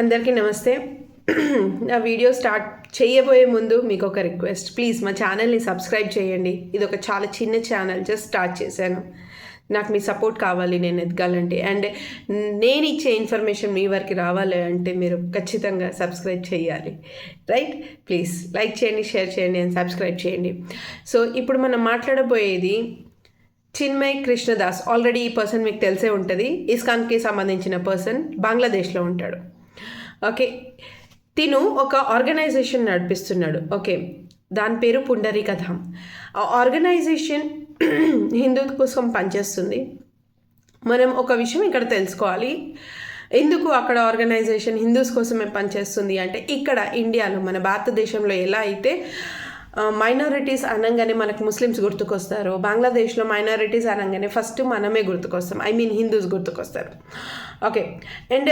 అందరికీ నమస్తే. నా వీడియో స్టార్ట్ చేయబోయే ముందు మీకు ఒక రిక్వెస్ట్. ప్లీజ్ మా ఛానల్ని సబ్స్క్రైబ్ చేయండి. ఇది ఒక చాలా చిన్న ఛానల్. జస్ట్ స్టార్ట్ చేశాను. నాకు మీ సపోర్ట్ కావాలి నేను ఎదగాలంటే. అండ్ నేను ఇచ్చే ఇన్ఫర్మేషన్ మీ వరకు రావాలి అంటే మీరు ఖచ్చితంగా సబ్స్క్రైబ్ చేయాలి. రైట్? ప్లీజ్ లైక్ చేయండి షేర్ చేయండి అండ్ సబ్స్క్రైబ్ చేయండి. సో ఇప్పుడు మనం మాట్లాడబోయేది చిన్మయ్ కృష్ణదాస్. ఆల్రెడీ ఈ పర్సన్ మీకు తెలిసే ఉంటుంది. ఇస్కాన్కి సంబంధించిన పర్సన్ బంగ్లాదేశ్లో ఉంటాడు. ఓకే. తిను ఒక ఆర్గనైజేషన్ నడిపిస్తున్నాడు. ఓకే. దాని పేరు పుండరీకథం ఆ ఆర్గనైజేషన్ హిందూ కోసం పనిచేస్తుంది. మనం ఒక విషయం ఇక్కడ తెలుసుకోవాలి. ఎందుకు అక్కడ ఆర్గనైజేషన్ హిందూస్ కోసమే పనిచేస్తుంది అంటే ఇక్కడ ఇండియాలో మన భారతదేశంలో ఎలా అయితే మైనారిటీస్ అనగానే మనకు ముస్లిమ్స్ గుర్తుకొస్తారు. బంగ్లాదేశ్లో మైనారిటీస్ అనగానే ఫస్ట్ మనమే గుర్తుకొస్తాం. I mean Hindus గుర్తుకొస్తారు. Okay and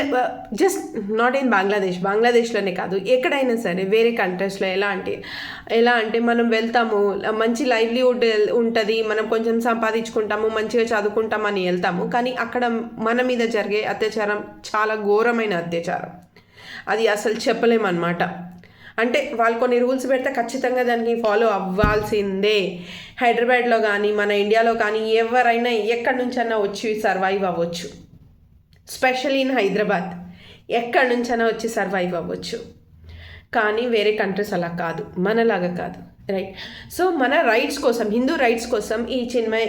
just not in Bangladesh బంగ్లాదేశ్లోనే కాదు. ఎక్కడైనా సరే వేరే కంట్రీస్లో ఎలా అంటే ఎలా అంటే మనం వెళ్తాము మంచి లైవ్లీవుడ్ ఉంటుంది మనం కొంచెం సంపాదించుకుంటాము మంచిగా చదువుకుంటామని వెళ్తాము. కానీ అక్కడ మన మీద జరిగే అత్యాచారం చాలా ఘోరమైన అత్యాచారం. అది అసలు చెప్పలేమన్నమాట. అంటే వాళ్ళు కొన్ని రూల్స్ పెడితే ఖచ్చితంగా దానికి ఫాలో అవ్వాల్సిందే. హైదరాబాద్లో కానీ మన ఇండియాలో కానీ ఎవరైనా ఎక్కడి నుంచైనా వచ్చి సర్వైవ్ అవ్వచ్చు. Special in Hyderabad. ఎక్కడి నుంచైనా వచ్చి సర్వైవ్ అవ్వచ్చు. కానీ వేరే కంట్రీస్ అలా కాదు. మనలాగా కాదు. రైట్. సో మన రైట్స్ కోసం హిందూ రైట్స్ కోసం ఈ చిన్మయ్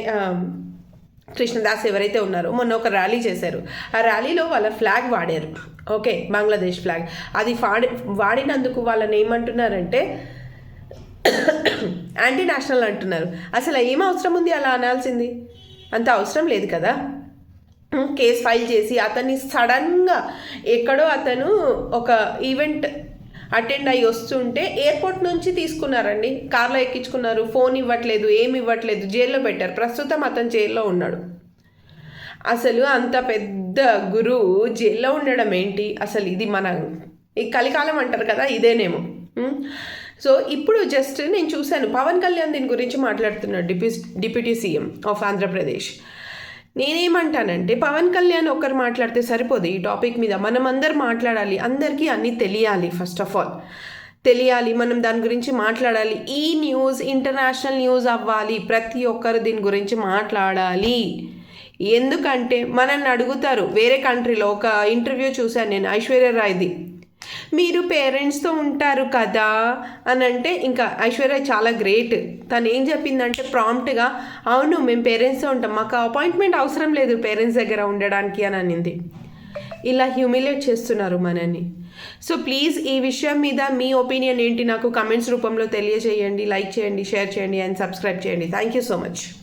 కృష్ణదాస్ ఎవరైతే ఉన్నారో మొన్న ఒక ర్యాలీ చేశారు. ఆ ర్యాలీలో వాళ్ళ ఫ్లాగ్ వాడారు. Okay Bangladesh flag. అది వాడి వాడినందుకు వాళ్ళని ఏమంటున్నారంటే యాంటీ నేషనల్ అంటున్నారు. అసలు ఏం అవసరం ఉంది అలా అనాల్సింది? అంత అవసరం లేదు కదా? కేసు ఫైల్ చేసి అతన్ని సడన్గా ఎక్కడో అతను ఒక ఈవెంట్ అటెండ్ అయ్యి వస్తుంటే ఎయిర్పోర్ట్ నుంచి తీసుకున్నారండి. కార్లో ఎక్కించుకున్నారు. ఫోన్ ఇవ్వట్లేదు ఏమి ఇవ్వట్లేదు. జైల్లో పెట్టారు. ప్రస్తుతం అతను జైల్లో ఉన్నాడు. అసలు అంత పెద్ద గురువు జైల్లో ఉండడం ఏంటి? అసలు ఇది మన ఈ కలికాలం అంటారు కదా ఇదేనేమో. సో ఇప్పుడు జస్ట్ నేను చూశాను. పవన్ కళ్యాణ్ దీని గురించి మాట్లాడుతున్నాడు డిప్యూ డిప్యూటీ సీఎం ఆఫ్ ఆంధ్రప్రదేశ్. నేనేమంటానంటే పవన్ కళ్యాణ్ ఒక్కరు మాట్లాడితే సరిపోదు ఈ టాపిక్ మీద. మనం అందరు మాట్లాడాలి అందరికీ అన్నీ తెలియాలి ఫస్ట్ ఆఫ్ ఆల్. తెలియాలి మనం దాని గురించి మాట్లాడాలి. ఈ న్యూస్ ఇంటర్నేషనల్ న్యూస్ అవ్వాలి. ప్రతి ఒక్కరు దీని గురించి మాట్లాడాలి. ఎందుకంటే మనల్ని అడుగుతారు. వేరే కంట్రీలో ఒక ఇంటర్వ్యూ చూశాను నేను ఐశ్వర్య రాయ్ది. మీరు పేరెంట్స్తో ఉంటారు కదా? అని అంటే ఇంకా ఐశ్వర్య చాలా గ్రేట్. తను ఏం చెప్పిందంటే ప్రాంప్ట్గా అవును మేము పేరెంట్స్తో ఉంటాం. మాకు అపాయింట్మెంట్ అవసరం లేదు పేరెంట్స్ దగ్గర ఉండడానికి అని అనింది. ఇలా హ్యూమిలేట్ చేస్తున్నారు మనని సో ప్లీజ్ ఈ విషయం మీద మీ ఒపీనియన్ ఏంటి? నాకు కమెంట్స్ రూపంలో తెలియజేయండి లైక్ చేయండి షేర్ చేయండి అండ్ సబ్స్క్రైబ్ చేయండి. Thank you so much.